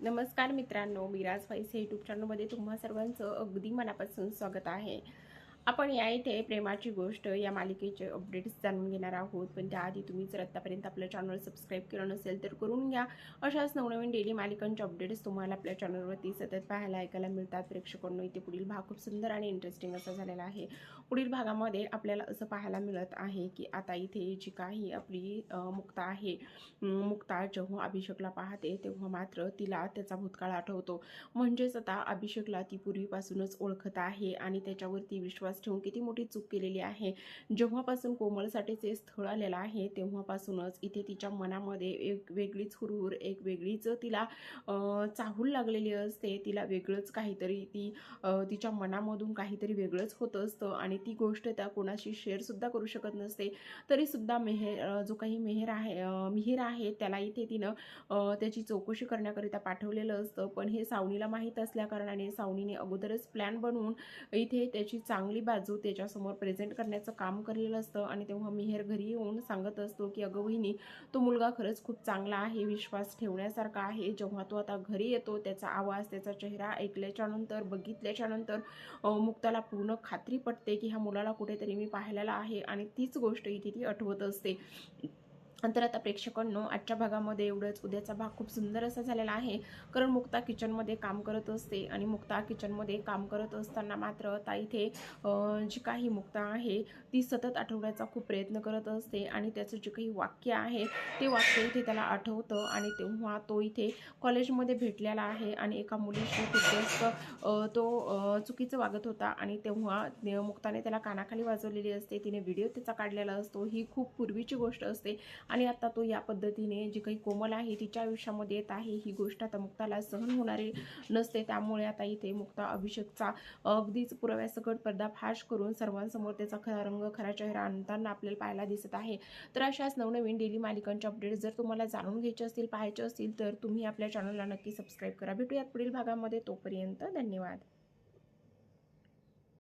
नमस्कार मित्रांनो मिराज व्हाईस हे यूट्यूब चॅनलमध्ये तुम्हा सर्वांचं अगदी मनापासून स्वागत आहे. आपण या इथे प्रेमाची गोष्ट या मालिकेचे अपडेट्स जाणून घेणार आहोत. पण त्याआधी तुम्ही जर आत्तापर्यंत आपल्या चॅनल सबस्क्राईब केलं नसेल तर करून घ्या. अशाच नवनवीन डेली मालिकांचे अपडेट्स तुम्हाला आपल्या चॅनलवरती सतत पाहायला ऐकायला मिळतात. प्रेक्षकांनो इथे पुढील भाग खूप सुंदर आणि इंटरेस्टिंग असा झालेला आहे. पुढील भागामध्ये आपल्याला असं पाहायला मिळत आहे की आता इथे जी काही आपली मुक्ता आहे मुक्ता जेव्हा अभिषेकला पाहते तेव्हा मात्र तिला त्याचा भूतकाळ आठवतो. म्हणजेच आता अभिषेकला ती पूर्वीपासूनच ओळखत आहे आणि त्याच्यावरती विश्वास ठेवून किती मोठी चूक केलेली आहे. जेव्हापासून कोमलसाठीचे स्थळ आलेलं आहे तेव्हापासूनच इथे तिच्या मनामध्ये एक वेगळीच हुरहुर एक वेगळीच तिला चाहूल लागलेली असते. तिला वेगळंच काहीतरी ती तिच्या मनामधून काहीतरी वेगळंच होत असतं आणि ती गोष्ट त्या कोणाशी शेअरसुद्धा करू शकत नसते. तरीसुद्धा मेहेर जो काही मेहेर आहे मिहीर आहे त्याला इथे तिनं त्याची चौकशी करण्याकरिता पाठवलेलं असतं. पण हे सावनीला माहीत असल्याकारणाने सावनीने अगोदरच प्लॅन बनवून इथे त्याची चांगली बाजू त्याच्यासमोर प्रेझेंट करण्याचं काम केलेलं असतं आणि तेव्हा मिहेर घरी येऊन सांगत असतो की अगं वहिनी तो मुलगा खरंच खूप चांगला आहे विश्वास ठेवण्यासारखा आहे. जेव्हा तो आता घरी येतो त्याचा आवाज त्याचा चेहरा ऐकल्याच्या नंतर बघितल्याच्या नंतर मुक्ताला पूर्ण खात्री पटते की ह्या मुलाला कुठेतरी मी पाहिलेला आहे आणि तीच गोष्ट इथे ती आठवत असते. नंतर आता प्रेक्षकांनो आजच्या भागामध्ये एवढंच. उद्याचा भाग खूप सुंदर असा झालेला आहे. कारण मुक्ता किचनमध्ये काम करत असते आणि मुक्ता किचनमध्ये काम करत असताना मात्र आता इथे जी काही मुक्ता आहे ती सतत आठवण्याचा खूप प्रयत्न करत असते आणि त्याचं जे काही वाक्य आहे ते वाक्य इथे त्याला आठवतं आणि तेव्हा तो इथे कॉलेजमध्ये भेटलेला आहे आणि एका मुलीशी खूप जास्त तो चुकीचं वागत होता आणि तेव्हा ने- मुक्ताने त्याला कानाखाली वाजवलेली असते. तिने व्हिडिओ त्याचा काढलेला असतो. ही खूप पूर्वीची गोष्ट असते. आणि आता तो या पद्धतीने जी काही कोमल आहे तिच्या आयुष्यामध्ये येत आहे ही गोष्ट आता मुक्ताला सहन होणारी नसते. त्यामुळे आता इथे मुक्ता अभिषेकचा अगदीच पुराव्यासकट पर्दाफाश करून सर्वांसमोर त्याचा खरा रंग खरा चेहरा आणताना आपल्याला पाहायला दिसत आहे. तर अशाच नवनवीन डेली मालिकांच्या अपडेट्स जर तुम्हाला जाणून घ्यायचे असतील पाहायचे असतील तर तुम्ही आपल्या चॅनलला नक्की सबस्क्राईब करा. भेटूयात पुढील भागामध्ये. तोपर्यंत धन्यवाद.